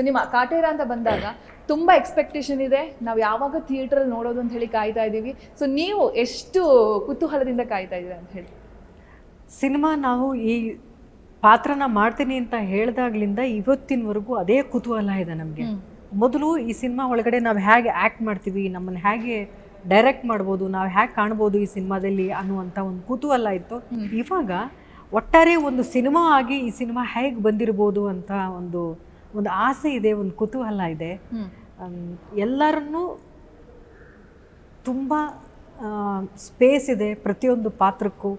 So ನಿಮ್ಮ ಕಾಟೇರ ಅಂತ ಬಂದಾಗ ತುಂಬಾ ಎಕ್ಸ್ಪೆಕ್ಟೇಷನ್ ಇದೆ. ನಾವು ಯಾವಾಗ ಥಿಯೇಟರ್ ನೋಡೋದು ಅಂತ ಹೇಳಿ ಕಾಯ್ತಾ ಇದ್ದೀವಿ. ಸೊ ನೀವು ಎಷ್ಟು ಕುತೂಹಲದಿಂದ ಕಾಯ್ತಾ ಇದ್ದೀರಾ ಅಂತ ಹೇಳಿ. ಸಿನಿಮಾ ನಾವು ಈ ಪಾತ್ರನ ಮಾಡ್ತೀನಿ ಅಂತ ಹೇಳಿದಾಗ್ಲಿಂದ ಇವತ್ತಿನವರೆಗೂ ಅದೇ ಕುತೂಹಲ ಇದೆ ನಮಗೆ. ಮೊದಲು ಈ ಸಿನಿಮಾ ಒಳಗಡೆ ನಾವು ಹೇಗೆ ಆ್ಯಕ್ಟ್ ಮಾಡ್ತೀವಿ ನಮ್ಮನ್ನು ಹೇಗೆ ಡೈರೆಕ್ಟ್ ಮಾಡ್ಬೋದು ನಾವು ಹೇಗೆ ಕಾಣ್ಬೋದು ಈ ಸಿನಿಮಾದಲ್ಲಿ ಅನ್ನುವಂಥ ಒಂದು ಕುತೂಹಲ ಇತ್ತು. ಇವಾಗ ಒಟ್ಟಾರೆ ಒಂದು ಸಿನಿಮಾ ಆಗಿ ಈ ಸಿನಿಮಾ ಹೇಗೆ ಬಂದಿರ್ಬೋದು ಅಂತ ಒಂದು ಒಂದು ಆಸೆ ಇದೆ ಒಂದು ಕುತೂಹಲ ಇದೆ. ಎಲ್ಲರನ್ನೂ ತುಂಬ ಸ್ಪೇಸ್ ಇದೆ ಪ್ರತಿಯೊಂದು ಪಾತ್ರಕ್ಕೂ.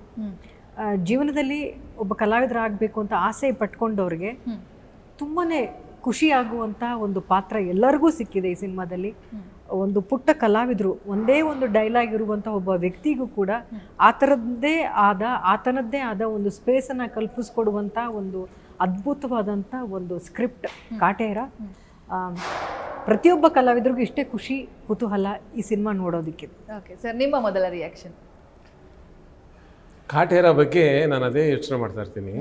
ಜೀವನದಲ್ಲಿ ಒಬ್ಬ ಕಲಾವಿದರಾಗಬೇಕು ಅಂತ ಆಸೆ ಪಟ್ಕೊಂಡವ್ರಿಗೆ ತುಂಬಾ ಖುಷಿಯಾಗುವಂಥ ಒಂದು ಪಾತ್ರ ಎಲ್ಲರಿಗೂ ಸಿಕ್ಕಿದೆ ಈ ಸಿನಿಮಾದಲ್ಲಿ. ಒಂದು ಪುಟ್ಟ ಕಲಾವಿದರು ಒಂದೇ ಒಂದು ಡೈಲಾಗ್ ಇರುವಂಥ ಒಬ್ಬ ವ್ಯಕ್ತಿಗೂ ಕೂಡ ಆ ಥರದ್ದೇ ಆದ ಆತನದ್ದೇ ಆದ ಒಂದು ಸ್ಪೇಸನ್ನು ಕಲ್ಪಿಸ್ಕೊಡುವಂಥ ಒಂದು ಅದ್ಭುತವಾದಂಥ ಒಂದು ಸ್ಕ್ರಿಪ್ಟ್ ಕಾಟೇರ. ಆ, ಪ್ರತಿಯೊಬ್ಬ ಕಲಾವಿದರಿಗೂ ಇಷ್ಟೇ ಖುಷಿ ಕುತೂಹಲ ಈ ಸಿನಿಮಾ ನೋಡೋದಕ್ಕೆ. ಓಕೆ ಸರ್ ನಿಮ್ಮ ಮೊದಲ ರಿಯಾಕ್ಷನ್ ಕಾಟೇರ ಬಗ್ಗೆ ನಾನು ಅದೇ ಯೋಚನೆ ಮಾಡ್ತಾ ಇರ್ತೀನಿ.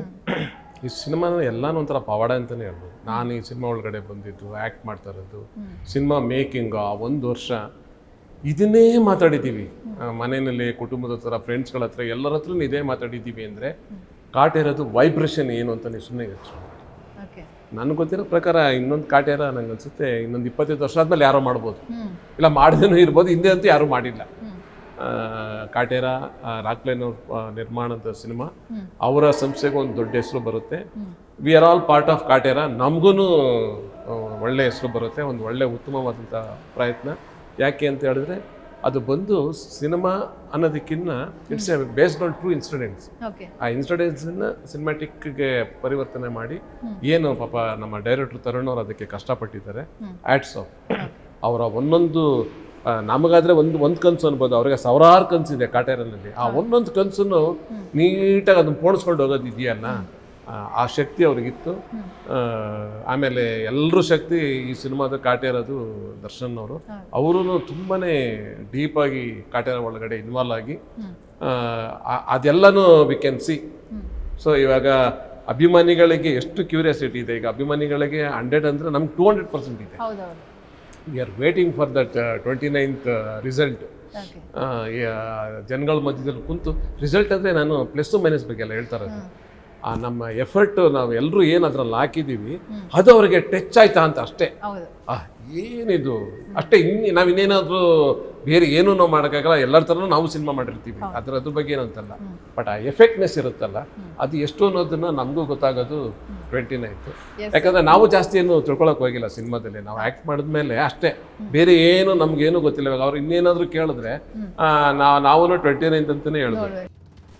ಈ ಸಿನಿಮಾನ ಎಲ್ಲಾನು ಒಂಥರ ಪವಾಡ ಅಂತಲೇ ಹೇಳ್ಬೋದು. ನಾನು ಈ ಸಿನಿಮಾ ಒಳಗಡೆ ಬಂದಿದ್ದು ಆ್ಯಕ್ಟ್ ಮಾಡ್ತಾ ಇರೋದು ಸಿನಿಮಾ ಮೇಕಿಂಗ್ ಆ ಒಂದು ವರ್ಷ ಇದನ್ನೇ ಮಾತಾಡಿದ್ದೀವಿ. ಮನೆಯಲ್ಲಿ ಕುಟುಂಬದ ಹತ್ರ ಫ್ರೆಂಡ್ಸ್ಗಳ ಹತ್ರ ಎಲ್ಲರ ಹತ್ರ ಇದೇ ಮಾತಾಡಿದ್ದೀವಿ ಅಂದರೆ ಕಾಟೇರದು ವೈಬ್ರೇಷನ್ ಏನು ಅಂತ ನೀವು ಸುಮ್ಮನೆ ಯೋಚನೆ ನನಗೆ ಗೊತ್ತಿರೋ ಪ್ರಕಾರ ಇನ್ನೊಂದು ಕಾಟೇರ ನಂಗೆ ಅನಿಸುತ್ತೆ ಇನ್ನೊಂದು ಇಪ್ಪತ್ತೈದು ವರ್ಷ ಆದಮೇಲೆ ಯಾರೋ ಮಾಡ್ಬೋದು. ಇಲ್ಲ ಮಾಡ್ದೇನೂ ಇರ್ಬೋದು ಹಿಂದೆ ಅಂತೂ ಯಾರೂ ಮಾಡಿಲ್ಲ. ಕಾಟೇರ ರಾಕ್ಲೈನ್ ಅವ್ರ ನಿರ್ಮಾಣದ ಸಿನಿಮಾ. ಅವರ ಸಂಸ್ಥೆಗೂ ಒಂದು ದೊಡ್ಡ ಹೆಸರು ಬರುತ್ತೆ. We are all part of Kaatera ನಮಗೂ ಒಳ್ಳೆ ಹೆಸರು ಬರುತ್ತೆ. ಒಂದು ಒಳ್ಳೆ ಉತ್ತಮವಾದಂಥ ಪ್ರಯತ್ನ. ಯಾಕೆ ಅಂತ ಹೇಳಿದ್ರೆ ಅದು ಬಂದು ಸಿನಿಮಾ ಅನ್ನೋದಕ್ಕಿಂತ it's a based on true incidents ಆ ಇನ್ಸಿಡೆಂಟ್ಸನ್ನ ಸಿನಿಮ್ಯಾಟಿಕ್ಗೆ ಪರಿವರ್ತನೆ ಮಾಡಿ ಏನು ಪಾಪ ನಮ್ಮ ಡೈರೆಕ್ಟರ್ ತರುಣ್ ಅವರು ಅದಕ್ಕೆ ಕಷ್ಟಪಟ್ಟಿದ್ದಾರೆ. ಆಟ್ಸ್ ಆಫ್ ಅವರ ಒಂದೊಂದು ನಮಗಾದ್ರೆ ಒಂದು ಒಂದು ಕನಸು ಅನ್ಬೋದು. ಅವ್ರಿಗೆ ಸಾವಿರಾರು ಕನಸಿದೆ ಕಾಟೇರನಲ್ಲಿ ಆ ಒಂದೊಂದು ಕನಸನ್ನು ನೀಟಾಗಿ ಅದನ್ನು ಪೋಣಿಸ್ಕೊಂಡು ಹೋಗೋದು ಇದೆಯನ್ನ ಆ, ಶಕ್ತಿ ಅವ್ರಿಗಿತ್ತು. ಆಮೇಲೆ ಎಲ್ಲರೂ ಶಕ್ತಿ ಈ ಸಿನಿಮಾದ ಕಾಟೇರದು ದರ್ಶನ್ ಅವರು. ಅವರು ತುಂಬಾ ಡೀಪಾಗಿ ಕಾಟೇರ ಒಳಗಡೆ ಇನ್ವಾಲ್ವ್ ಆಗಿ ಅದೆಲ್ಲನೂ ವಿ ಕ್ಯಾನ್ ಸಿ ಸೊ ಇವಾಗ ಅಭಿಮಾನಿಗಳಿಗೆ ಎಷ್ಟು ಕ್ಯೂರಿಯಾಸಿಟಿ ಇದೆ? ಈಗ ಅಭಿಮಾನಿಗಳಿಗೆ ಹಂಡ್ರೆಡ್ ಅಂದರೆ ನಮ್ಗೆ ಟೂ ಹಂಡ್ರೆಡ್ ಪರ್ಸೆಂಟ್ ಇದೆ. We are waiting for that twenty ninth result ಜನಗಳ ಮಧ್ಯದಲ್ಲಿ ಕುಂತು ರಿಸಲ್ಟ್ ಅಂದರೆ ನಾನು ಪ್ಲಸ್ಸು ಮೈನಸ್ ಬಗ್ಗೆ ಎಲ್ಲ ಹೇಳ್ತಾ ಇರೋದು. ಆ ನಮ್ಮ ಎಫರ್ಟ್ ನಾವು ಎಲ್ಲರೂ ಏನು ಅದ್ರಲ್ಲಿ ಹಾಕಿದ್ದೀವಿ ಅದು ಅವರಿಗೆ ಟಚ್ ಆಯ್ತಾ ಅಂತ ಅಷ್ಟೇ. ಆ, ಏನಿದು? ಅಷ್ಟೇ ಇನ್ ನಾವು ಇನ್ನೇನಾದರೂ ಬೇರೆ ಏನೂ ನಾವು ಮಾಡೋಕ್ಕಾಗಲ್ಲ ಎಲ್ಲರ ಥರನೂ ನಾವು ಸಿನಿಮಾ ಮಾಡಿರ್ತೀವಿ. ಅದ್ರ ಅದ್ರ ಬಗ್ಗೆ ಏನಂತಲ್ಲ. ಬಟ್ ಆ ಎಫೆಕ್ಟ್ನೆಸ್ ಇರುತ್ತಲ್ಲ ಅದು ಎಷ್ಟು ಅನ್ನೋದನ್ನ ನಮಗೂ ಗೊತ್ತಾಗೋದು ಟ್ವೆಂಟಿ ನೈನ್ತ್ ಯಾಕಂದ್ರೆ ನಾವು ಜಾಸ್ತಿ ಏನು ತಿಳ್ಕೊಳಕ್ ಹೋಗಿಲ್ಲ ಸಿನಿಮಾದಲ್ಲಿ. ನಾವು ಆ್ಯಕ್ಟ್ ಮಾಡಿದ್ಮೇಲೆ ಅಷ್ಟೇ. ಬೇರೆ ಏನು ನಮ್ಗೇನು ಗೊತ್ತಿಲ್ಲ. ಇವಾಗ ಅವ್ರು ಇನ್ನೇನಾದರೂ ಕೇಳಿದ್ರೆ ನಾವು ನಾವು ಟ್ವೆಂಟಿ ನೈನ್ತ್ ಅಂತಲೇ ಹೇಳಿದ್ವಿ